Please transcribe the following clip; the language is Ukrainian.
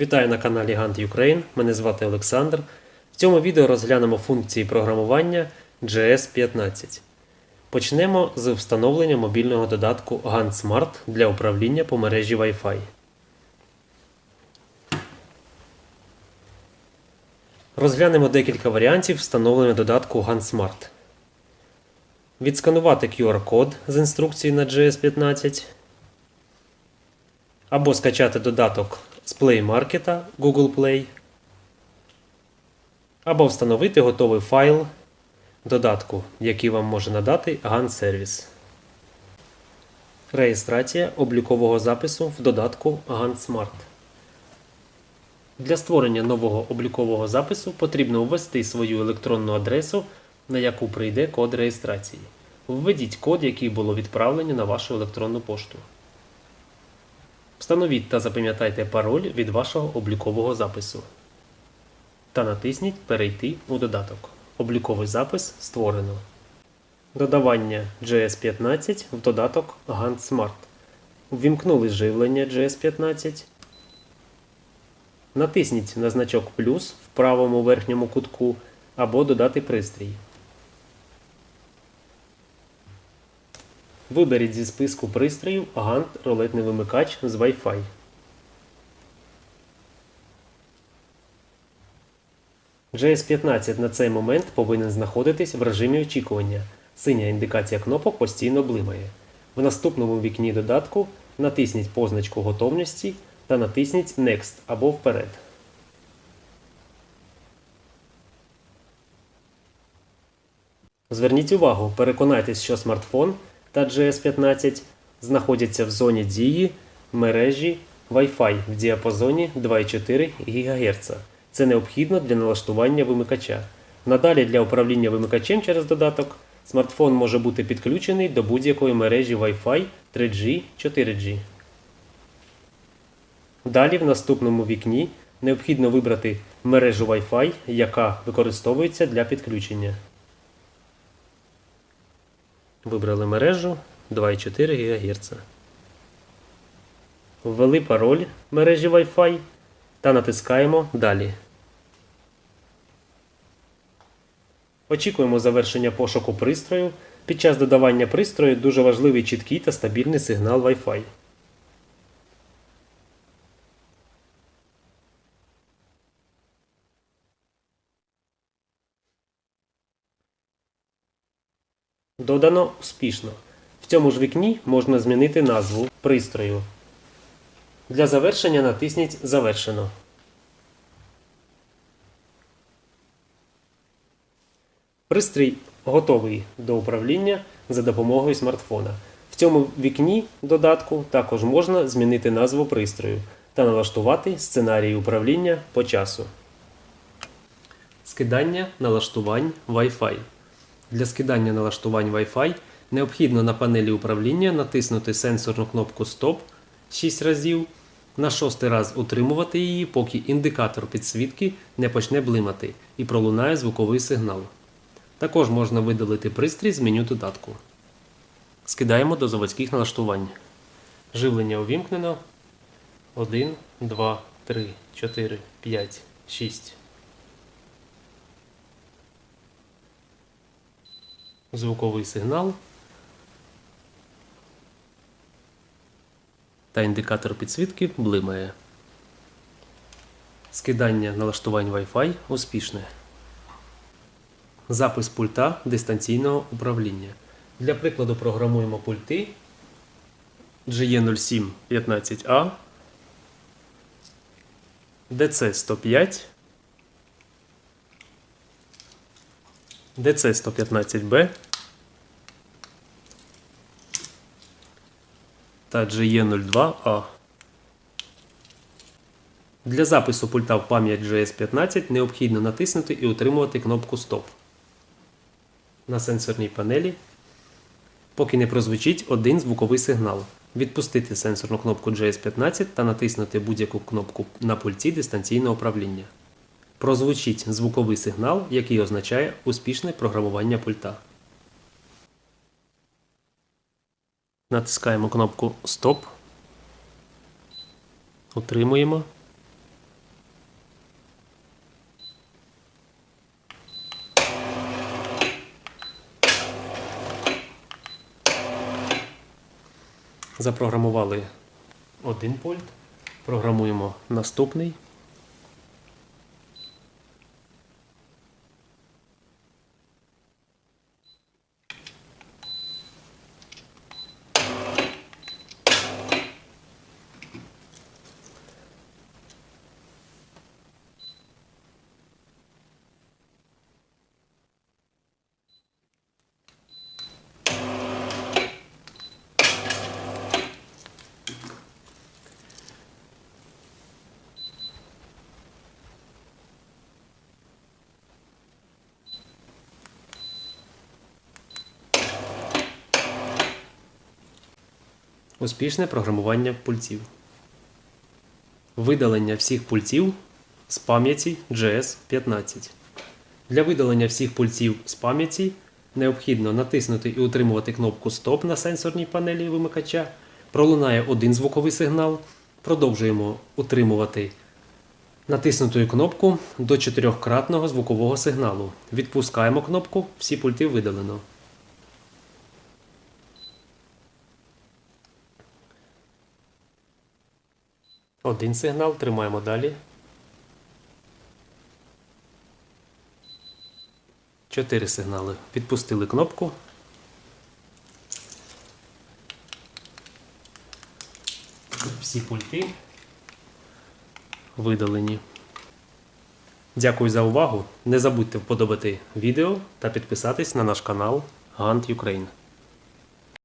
Вітаю на каналі Gant Ukraine. Мене звати Олександр. В цьому відео розглянемо функції програмування GS15. Почнемо з встановлення мобільного додатку Gant Smart для управління по мережі Wi-Fi. Розглянемо декілька варіантів встановлення додатку Gant Smart. Відсканувати QR-код з інструкції на GS15 або скачати додаток з Play Market Google Play, або встановити готовий файл додатку, який вам може надати GAN Service. Реєстрація облікового запису в додатку GAN Smart. Для створення нового облікового запису потрібно ввести свою електронну адресу, на яку прийде код реєстрації. Введіть код, який було відправлено на вашу електронну пошту. Встановіть та запам'ятайте пароль від вашого облікового запису. Та натисніть Перейти у додаток. Обліковий запис створено. Додавання GS15 в додаток Gant Smart. Ввімкнули живлення GS15. Натисніть на значок плюс в правому верхньому кутку або додати пристрій. Виберіть зі списку пристроїв Gant рулетний вимикач з Wi-Fi. GS15 на цей момент повинен знаходитись в режимі очікування. Синя індикація кнопок постійно блимає. В наступному вікні додатку натисніть позначку готовності та натисніть Next або вперед. Зверніть увагу, переконайтесь, що смартфон та GS15 знаходяться в зоні дії мережі Wi-Fi в діапазоні 2,4 ГГц. Це необхідно для налаштування вимикача. Надалі для управління вимикачем через додаток смартфон може бути підключений до будь-якої мережі Wi-Fi 3G 4G. Далі в наступному вікні необхідно вибрати мережу Wi-Fi, яка використовується для підключення. Вибрали мережу 2,4 ГГц. Ввели пароль мережі Wi-Fi та натискаємо Далі. Очікуємо завершення пошуку пристрою. Під час додавання пристрою дуже важливий чіткий та стабільний сигнал Wi-Fi. Додано успішно. В цьому ж вікні можна змінити назву пристрою. Для завершення натисніть Завершено. Пристрій готовий до управління за допомогою смартфона. В цьому вікні додатку також можна змінити назву пристрою та налаштувати сценарій управління по часу. Скидання налаштувань Wi-Fi. Для скидання налаштувань Wi-Fi необхідно на панелі управління натиснути сенсорну кнопку Стоп 6 разів. На шостий раз утримувати її, поки індикатор підсвітки не почне блимати і пролунає звуковий сигнал. Також можна видалити пристрій з меню додатку. Скидаємо до заводських налаштувань. Живлення увімкнено. 1, 2, 3, 4, 5, 6. Звуковий сигнал. Та індикатор підсвітки блимає. Скидання налаштувань Wi-Fi успішне. Запис пульта дистанційного управління. Для прикладу програмуємо пульти GE0715A, DC105, DC115B та GE02A. Для запису пульта в пам'ять GS15 необхідно натиснути і утримувати кнопку Стоп на сенсорній панелі, поки не прозвучить один звуковий сигнал. Відпустити сенсорну кнопку GS15 та натиснути будь-яку кнопку на пульті дистанційного управління. Прозвучить звуковий сигнал, який означає успішне програмування пульта. Натискаємо кнопку Стоп. Отримуємо. Запрограмували один польт. Програмуємо наступний. Успішне програмування пульців. Видалення всіх пульців з пам'яті GS15. Для видалення всіх пульців з пам'яті необхідно натиснути і утримувати кнопку Стоп на сенсорній панелі вимикача. Пролунає один звуковий сигнал. Продовжуємо утримувати натиснутою кнопку до чотирьохкратного звукового сигналу. Відпускаємо кнопку, всі пульти видалено. Один сигнал, тримаємо далі. Чотири сигнали. Відпустили кнопку. Всі пульти видалені. Дякую за увагу. Не забудьте вподобати відео та підписатись на наш канал Gantt Ukraine.